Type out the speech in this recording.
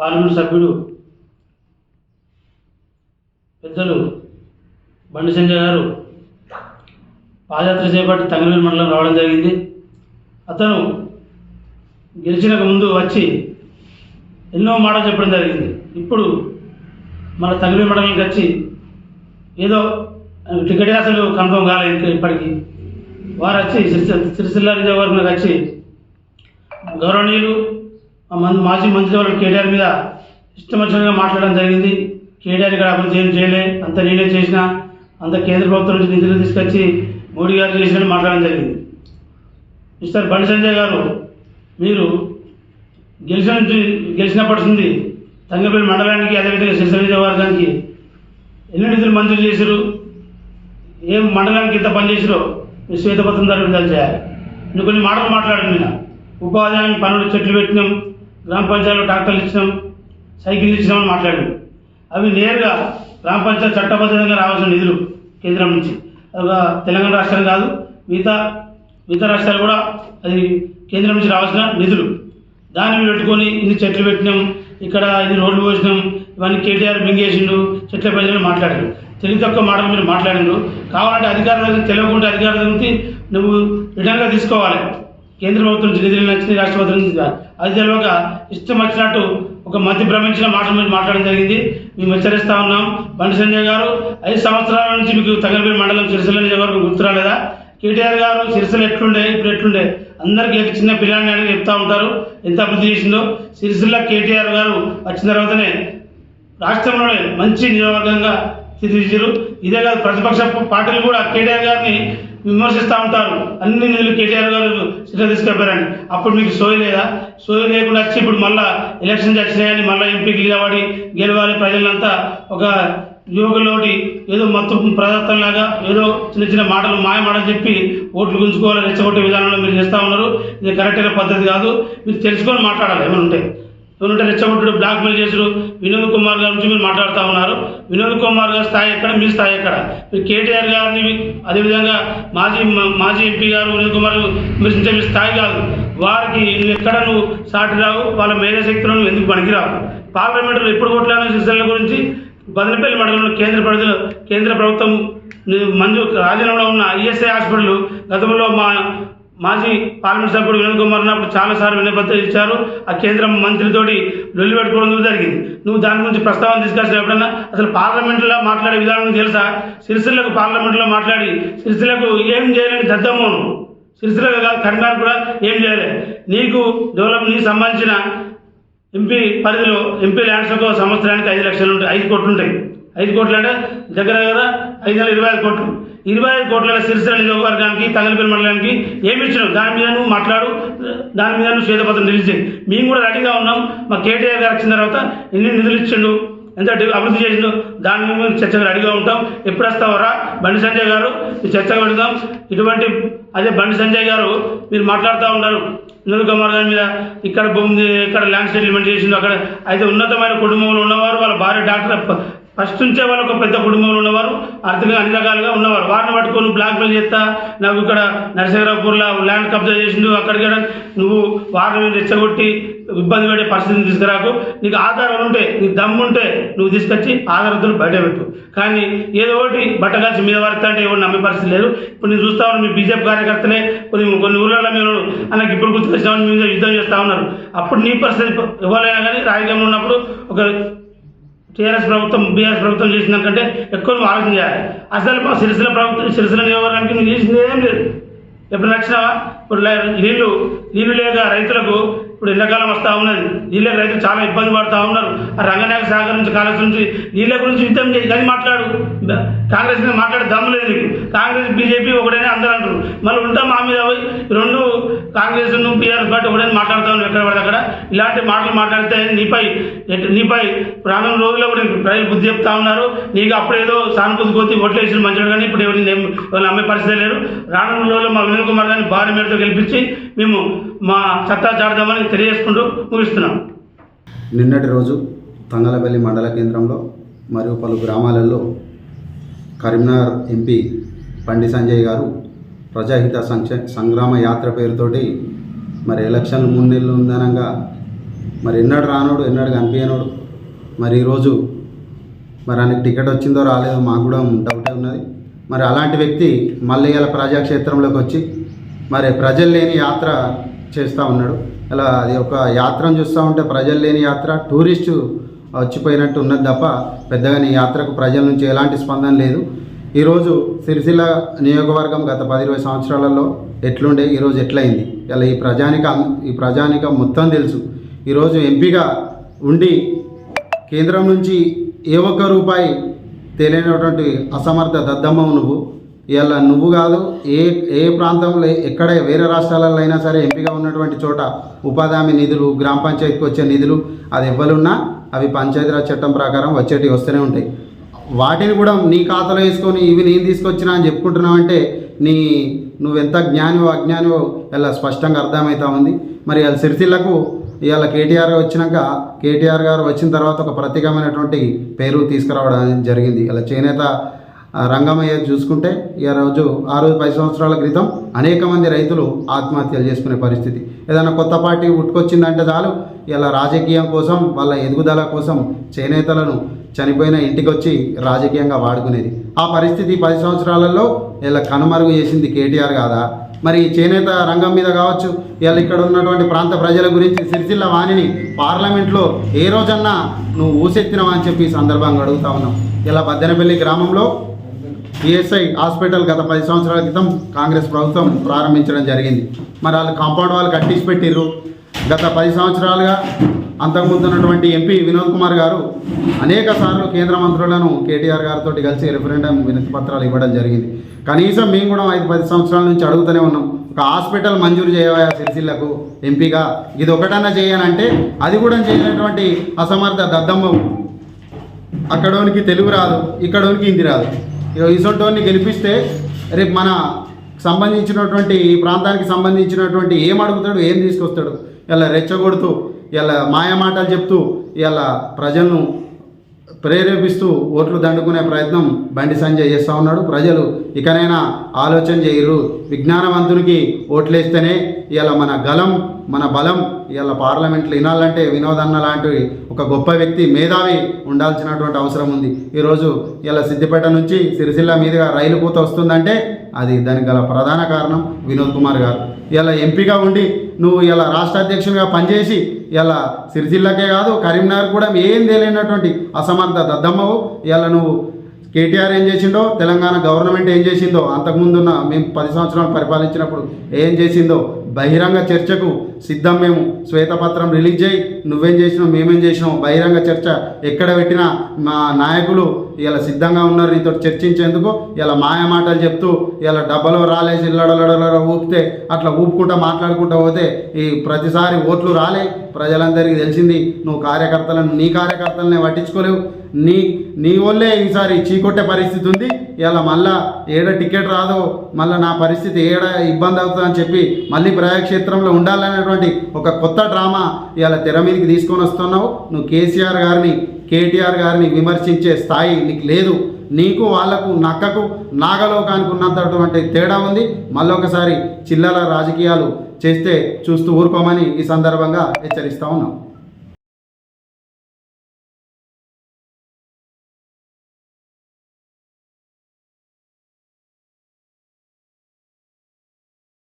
Parliament సభ్యుడు పెద్దలు బండి సంజయ్ గారు పాదయాత్ర చేపట్టి తంగనూరు మండలం రావడం జరిగింది. అతను గెలిచినకు ముందు వచ్చి ఎన్నో మాటలు చెప్పడం జరిగింది. ఇప్పుడు మన తంగనూరు మండలానికి వచ్చి ఏదో టికెట్ అసలు కన్ఫర్మ్ కాలేదు ఇంకా ఇప్పటికీ. వారు వచ్చి సిరిసిల్ల సిరిసిల్ల వచ్చి గౌరవనీయులు మాజీ మంత్రి కేటీఆర్ మీద ఇష్టం వచ్చినట్టుగా మాట్లాడడం జరిగింది. కేటీఆర్ ఇక్కడ అభివృద్ధి ఏం చేయలే అంత నేనే చేసిన అంత కేంద్ర ప్రభుత్వం నుంచి నిధులు తీసుకొచ్చి మోడీ గారు చేసినట్టు మాట్లాడడం జరిగింది. మిస్టర్ బండి సంజయ్ గారు మీరు గెలిచిన నుంచి గెలిచినప్పటి నుండి తంగపల్లి మండలానికి అదేవిధంగా సిరిసిల్ల వర్గానికి ఎన్ని నిధులు మంజూరు చేశారు ఏం మండలానికి ఇంత పని చేసిరో మీ శ్వేతపత్రం ద్వారా విడుదల చేయాలి నేను కొన్ని మాటలు మాట్లాడాను నేను ఉపాధి హామీ పనులు చెట్లు పెట్టినాం. గ్రామ పంచాయతీలో ట్రాక్టర్లు ఇచ్చినాం సైకిల్ ఇచ్చినామని మాట్లాడాడు. అవి నేరుగా గ్రామ పంచాయతీ చట్టబద్ధంగా రావాల్సిన నిధులు కేంద్రం నుంచి. అది ఒక తెలంగాణ రాష్ట్రం కాదు మిగతా మిగతా రాష్ట్రాలు కూడా అది కేంద్రం నుంచి రావాల్సిన నిధులు. దాన్ని పెట్టుకొని ఇన్ని చెట్లు పెట్టినాం ఇక్కడ ఇది రోడ్లు పోసినాం ఇవన్నీ కేటీఆర్ మింగేసిండు చెట్ల ప్రజలు మాట్లాడారు తెలివి తక్కువ మాటలు మీరు మాట్లాడిండు. కావాలంటే అధికారులు తెలియకుండా అధికారుల నుంచి నువ్వు రిటర్న్గా తీసుకోవాలి. కేంద్ర ప్రభుత్వం నుంచి నిధులు నచ్చింది రాష్ట్రపతి నుంచి అది తెలియక ఇష్టం వచ్చినట్టు ఒక మతి భ్రమించిన మాటలు మీరు మాట్లాడడం జరిగింది. మేము హెచ్చరిస్తా ఉన్నాం. బండి సంజయ్ గారు ఐదు సంవత్సరాల నుంచి మీకు తగలపల్లి మండలం సిరిసిల్ల నియోజకవర్గం గుర్తురాలేదా? కేటీఆర్ గారు సిరిసిల్ల ఎట్లుండే ఇప్పుడు ఎట్లుండే? అందరికీ చిన్న పిల్లాన్ని అడిగి చెప్తా ఉంటారు. ఎంత అభివృద్ధి చేసిందో. సిరిసిల్ల కేటీఆర్ గారు వచ్చిన తర్వాతనే రాష్ట్రంలోనే మంచి నియోజకవర్గంగా తీర్చిదిద్దారు. ఇదే కాదు ప్రతిపక్ష పార్టీలు కూడా కేటీఆర్ గారిని విమర్శిస్తూ ఉంటారు. అన్ని నిధులు కేటీఆర్ గారు సిద్ధ తీసుకెళ్ళారని అప్పుడు మీకు సోయి లేదా? సోయి లేకుండా వచ్చి ఇప్పుడు మళ్ళా ఎలక్షన్స్ వచ్చినాయని మళ్ళీ ఎంపీకి నిలబడి గెలవాలి ప్రజలంతా ఒక యువకులోటి ఏదో మత్తు ప్రదత్తంలాగా ఏదో చిన్న చిన్న మాటలు మాయ మాటలు చెప్పి ఓట్లు గుంజుకోవాలి రెచ్చగొట్టే విధానంలో మీరు చేస్తూ ఉన్నారు. ఇది కరెక్ట్ అయిన పద్ధతి కాదు. మీరు తెలుసుకొని మాట్లాడాలి ఏమైనా ఉంటాయి ఏమంటే రెచ్చగొట్టుడు బ్లాక్మెయిల్ చేసుడు. వినోద్ కుమార్ గారి నుంచి మీరు మాట్లాడుతూ ఉన్నారు. వినోద్ కుమార్ గారి స్థాయి ఎక్కడ? మీ స్థాయి ఎక్కడ? మీరు కేటీఆర్ గారిని అదేవిధంగా మాజీ మాజీ ఎంపీ గారు వినోద్ కుమార్ విమర్శించే మీ స్థాయి కాదు. వారికి ఎక్కడ నువ్వు సాటి రావు? వాళ్ళ మేధా శక్తులను నువ్వు ఎందుకు పనికిరావు? పార్లమెంటులో ఎప్పుడు కొట్లాడిన సిస్టర్ల గురించి బదనపల్లి మండలంలో కేంద్ర ప్రజలు కేంద్ర ప్రభుత్వం మంజు రాజీనామాలో ఉన్న ఐఎస్ఐ హాస్పిటల్ గతంలో మా మాజీ పార్లమెంట్ సభ్యుడు వినోద్ కుమార్ ఉన్నప్పుడు చాలాసార్లు వినపత్రం ఇచ్చారు. ఆ కేంద్ర మంత్రితోటి లొల్లి పెట్టుకోవడం జరిగింది? నువ్వు దాని గురించి ప్రస్తావన తీసుకొచ్చిన ఎప్పుడన్నా? అసలు పార్లమెంట్లో మాట్లాడే విధానం తెలుసా? సిరిసిల్లకు పార్లమెంట్లో మాట్లాడి సిరిసిల్లకు ఏం చేయలేని దద్దమ్మను సిరిసిల్ల కాదు కూడా ఏం చేయలేదు నీకు డెవలప్ నీకు సంబంధించిన ఎంపీ పరిధిలో ఎంపీ ల్యాండ్స్ ఒక సంవత్సరానికి ఐదు లక్షలు ఉంటాయి ఐదు కోట్లు ఉంటాయి. ఐదు కోట్లు అంటే దగ్గర దగ్గర ఐదు వందల ఇరవై ఐదు కోట్లు. ఇరవై ఐదు కోట్ల సిరిసిల్ల నియోజకవర్గానికి తంగలపల్లి మండలానికి ఏమి ఇచ్చినావు? దాని మీద నువ్వు మాట్లాడు. దాని మీద నువ్వు శ్వేతపత్రం రిలీజ్ చేయి. మేము కూడా రెడీగా ఉన్నాం. మా కేటీఆర్ గారు వచ్చిన తర్వాత ఎన్ని నిధులు ఇచ్చిండు? ఎంత అభివృద్ధి చేసిండు? దాని మీద చర్చకు రెడీగా ఉంటాం. ఎప్పుడు వస్తావరా బండి సంజయ్ గారు ఈ చర్చకు పెడదాం ఇటువంటి అదే బండి సంజయ్ గారు మీరు మాట్లాడుతూ ఉన్నారు. వినోద్ కుమార్ గారి మీద ఇక్కడ ఇక్కడ ల్యాండ్ సెటిల్మెంట్ చేసిండు. అక్కడ అయితే ఉన్నతమైన కుటుంబంలో ఉన్నవారు వాళ్ళ భార్య డాక్టర్ ఫస్ట్ నుంచే వాళ్ళు ఒక పెద్ద కుటుంబంలో ఉన్నవారు ఆర్థికంగా అన్ని రకాలుగా ఉన్నవారు. వారిని పట్టుకొని బ్లాక్మెయిల్ చేస్తా నాకు ఇక్కడ నరసింహరావుపూర్లో ల్యాండ్ కబ్జా చేసిండు అక్కడికి నువ్వు వారిని మీద రెచ్చగొట్టి ఇబ్బంది పడే పరిస్థితిని తీసుకురాకు. నీకు ఆధారాలు ఉంటే నీకు దమ్ము ఉంటే నువ్వు తీసుకొచ్చి ఆధారాలతో బయట పెట్టు. కానీ ఏదో ఒకటి బట్టగాల్సి మీద వారితే అంటే ఎవరు నమ్మే పరిస్థితి లేదు. ఇప్పుడు నేను చూస్తా ఉన్నాను మీ బీజేపీ కార్యకర్తలే కొన్ని కొన్ని ఊళ్ళలో మీరు నాకు ఇప్పుడు గుర్తుకొచ్చామని మీద యుద్ధం చేస్తా ఉన్నారు. అప్పుడు నీ పరిస్థితి ఎవరైనా కానీ రాజకీయంలో ఉన్నప్పుడు ఒక టీఆర్ఎస్ ప్రభుత్వం బీఆర్ఎస్ ప్రభుత్వం చేసిన దానికంటే ఎక్కువ నువ్వు ఆలోచన చేయాలి. అసలు సిరిసిల ప్రభుత్వం సిరిసిల నియోజకవర్గానికి నువ్వు చేసింది ఏం లేదు. ఎప్పుడు నచ్చినావా ఇప్పుడు నీళ్ళు నీళ్ళు లేక రైతులకు ఇప్పుడు ఎండాకాలం వస్తూ ఉన్నది. నీళ్ళకి రైతులు చాలా ఇబ్బంది పడుతూ ఉన్నారు. ఆ రంగనాయక సాగర్ నుంచి కాంగ్రెస్ నుంచి నీళ్ళ గురించి యుద్ధం చేసి కానీ మాట్లాడు. కాంగ్రెస్ మీద మాట్లాడే దమ్ము లేదు నీకు. కాంగ్రెస్ బీజేపీ ఒకటేనే అందరూ అంటారు. మళ్ళీ ఉంటా మా మీద రెండు కాంగ్రెస్ బీఆర్ఎస్ పార్టీ ఒకటే మాట్లాడుతూ ఉన్నారు ఎక్కడ పడితే అక్కడ. ఇలాంటి మాటలు మాట్లాడితే నీపై నీపై ప్రాణం రోజుల్లో కూడా ప్రజలు బుద్ధి చెప్తా ఉన్నారు. నీకు అప్పుడేదో సానుభూతి కొద్ది ఓట్లు వేసిన మంచిగా కానీ ఇప్పుడు ఎవరిని వాళ్ళు ఎవరిని నమ్మే పరిస్థితి లేరు రానున్న రోజుల్లో మా వినోద్ కుమార్ గారిని భారీ మేరతో గెలిపించి మేము మా సత్తా చాడదామని తెలియజేసుకుంటూ ముగిస్తున్నాం. నిన్నటి రోజు తంగలపల్లి మండల కేంద్రంలో మరియు పలు గ్రామాలలో కరీంనగర్ ఎంపీ బండి సంజయ్ గారు ప్రజాహిత సంక్ష సంగ్రామ యాత్ర పేరుతోటి మరి ఎలక్షన్లు మూడు నెలలు ఉందనగా మరి ఎన్నడు రానోడు ఎన్నడు కనిపించనోడు మరి ఈరోజు మరి ఆయనకి టికెట్ వచ్చిందో రాలేదో మాకు కూడా డౌటే ఉన్నది. మరి అలాంటి వ్యక్తి మల్లయ్యల ప్రజాక్షేత్రంలోకి వచ్చి మరి ప్రజలు లేని యాత్ర చేస్తూ ఉన్నాడు. ఇలా అది ఒక యాత్రను చూస్తూ ఉంటే ప్రజలు లేని యాత్ర టూరిస్టు వచ్చిపోయినట్టు ఉన్నది తప్ప పెద్దగా నీ యాత్రకు ప్రజల నుంచి ఎలాంటి స్పందన లేదు. ఈరోజు సిరిసిల్ల నియోగవర్గం గత పది ఇరవై సంవత్సరాలలో ఎట్లుండే ఈరోజు ఎట్లయింది? ఇలా ఈ ప్రజానిక ఈ ప్రజానిక మొత్తం తెలుసు. ఈరోజు ఎంపీగా ఉండి కేంద్రం నుంచి ఏ ఒక్క రూపాయి తెలియనటువంటి అసమర్థ దద్దమ్మ నువ్వు ఇవాళ నువ్వు కాదు ఏ ఏ ప్రాంతంలో ఎక్కడ వేరే రాష్ట్రాలలో అయినా సరే ఎంపీగా ఉన్నటువంటి చోట ఉపాధి హామీ నిధులు గ్రామ పంచాయతీకి వచ్చే నిధులు అది ఇవ్వలున్నా అవి పంచాయతీరాజ్ చట్టం ప్రకారం వచ్చేటివి వస్తూనే ఉంటాయి. వాటిని కూడా నీ ఖాతాలో వేసుకొని ఇవి నేను తీసుకొచ్చినా అని చెప్పుకుంటున్నావు అంటే నీ నువ్వెంత జ్ఞానివో అజ్ఞానివో ఇలా స్పష్టంగా అర్థమవుతా ఉంది. మరి ఇలా సిరిసిల్లకు ఇవాళ కేటీఆర్ వచ్చినాక కేటీఆర్ గారు వచ్చిన తర్వాత ఒక ప్రత్యేకమైనటువంటి పేరు తీసుకురావడం జరిగింది. ఇలా చేనేత రంగమయ్య చూసుకుంటే ఈ రోజు ఆ రోజు పది సంవత్సరాల క్రితం అనేక మంది రైతులు ఆత్మహత్యలు చేసుకునే పరిస్థితి. ఏదైనా కొత్త పార్టీ ఉట్టుకొచ్చిందంటే చాలు. ఇలా రాజకీయం కోసం వాళ్ళ ఎదుగుదల కోసం చేనేతలను చనిపోయిన ఇంటికి వచ్చి రాజకీయంగా వాడుకునేది. ఆ పరిస్థితి పది సంవత్సరాలలో ఇలా కనుమరుగు చేసింది కేటీఆర్ కాదా? మరి చేనేత రంగం మీద కావచ్చు ఇలా ఇక్కడ ఉన్నటువంటి ప్రాంత ప్రజల గురించి సిరిసిల్ల వాణిని పార్లమెంట్లో ఏ రోజన్నా నువ్వు ఊసెత్తినవా అని చెప్పి సందర్భంగా అడుగుతా ఉన్నాం. ఇలా బద్దెనపల్లి గ్రామంలో ఈఎస్ఐ హాస్పిటల్ గత పది సంవత్సరాల క్రితం కాంగ్రెస్ ప్రభుత్వం ప్రారంభించడం జరిగింది. మరి వాళ్ళు కాంపౌండ్ వాళ్ళు కట్టించి పెట్టిర్రు. గత పది సంవత్సరాలుగా అంతకుముందు ఉన్నటువంటి ఎంపీ వినోద్ కుమార్ గారు అనేక సార్లు కేంద్ర మంత్రులను కేటీఆర్ గారితో కలిసి రెఫరెండం వినతి పత్రాలు ఇవ్వడం జరిగింది. కనీసం మేము కూడా ఐదు పది సంవత్సరాల నుంచి అడుగుతూనే ఉన్నాం. ఒక హాస్పిటల్ మంజూరు చేయవా సిరిసిల్లకు ఎంపీగా? ఇది ఒకటన్నా చేయనంటే అది కూడా చేయనటువంటి అసమర్థ దద్దమ్మ. అక్కడోనికి తెలుగు రాదు ఇక్కడోనికి హిందీ రాదు. ఇసొంటోని గెలిపిస్తే రేపు మన సంబంధించినటువంటి ఈ ప్రాంతానికి సంబంధించినటువంటి ఏం అడుగుతాడు ఏం తీసుకొస్తాడు? ఇలా రెచ్చగొడుతూ ఇలా మాయ మాటలు చెప్తూ ఇలా ప్రజలను ప్రేరేపిస్తూ ఓట్లు దండుకునే ప్రయత్నం బండి సంజయ్ చేస్తూ ఉన్నాడు. ప్రజలు ఇకనైనా ఆలోచన చేయరు. విజ్ఞానవంతునికి ఓట్లేస్తేనే ఇలా మన గలం మన బలం ఇవాళ పార్లమెంట్లో వినాలంటే వినోద్ అన్న లాంటి ఒక గొప్ప వ్యక్తి మేధావి ఉండాల్సినటువంటి అవసరం ఉంది. ఈరోజు ఇలా సిద్దిపేట నుంచి సిరిసిల్ల మీదుగా రైలు కూత వస్తుందంటే అది దానికి గల ప్రధాన కారణం వినోద్ కుమార్ గారు. ఇలా ఎంపీగా ఉండి నువ్వు ఇలా రాష్ట్ర అధ్యక్షునిగా పనిచేసి ఇలా సిరిసిల్లకే కాదు కరీంనగర్ కూడా ఏం తెలియనటువంటి అసమర్థ దద్దమ్మవు. ఇలా నువ్వు కేటీఆర్ ఏం చేసిండో తెలంగాణ గవర్నమెంట్ ఏం చేసిందో అంతకుముందున్న మేము పది సంవత్సరాలు పరిపాలించినప్పుడు ఏం చేసిందో బహిరంగ చర్చకు సిద్ధం మేము. శ్వేతపత్రం రిలీజ్ చేయి నువ్వేం చేసినావు మేమేం చేసినావు బహిరంగ చర్చ ఎక్కడ పెట్టినా మా నాయకులు ఇలా సిద్ధంగా ఉన్నారు నీతో చర్చించేందుకు. ఇలా మాయ మాటలు చెప్తూ ఇలా డబ్బలో రాలేసి లడలడల ఊపితే అట్లా ఊపుకుంటా మాట్లాడుకుంటా పోతే ఈ ప్రతిసారి ఓట్లు రాలే. ప్రజలందరికీ తెలిసింది నువ్వు కార్యకర్తలను నీ కార్యకర్తలనే పట్టించుకోలేవు. నీ నీ వల్లే ఈసారి చీకొట్టే పరిస్థితి ఉంది. ఇలా మళ్ళా ఏడ టికెట్ రాదు మళ్ళీ నా పరిస్థితి ఏడ ఇబ్బంది అవుతుందని చెప్పి మళ్ళీ ప్రయోగక్షేత్రంలో ఉండాలనేటువంటి ఒక కొత్త డ్రామా ఇలా తెర మీదకి తీసుకొని వస్తున్నావు. నువ్వు కేసీఆర్ గారిని కేటీఆర్ గారిని విమర్శించే స్థాయి నీకు లేదు. నీకు వాళ్ళకు నక్కకు నాగలోకానికి ఉన్నటువంటి తేడా ఉంది. మళ్ళొకసారి చిల్లల రాజకీయాలు చేస్తే చూస్తూ ఊరుకోమని ఈ సందర్భంగా హెచ్చరిస్తా ఉన్నాం.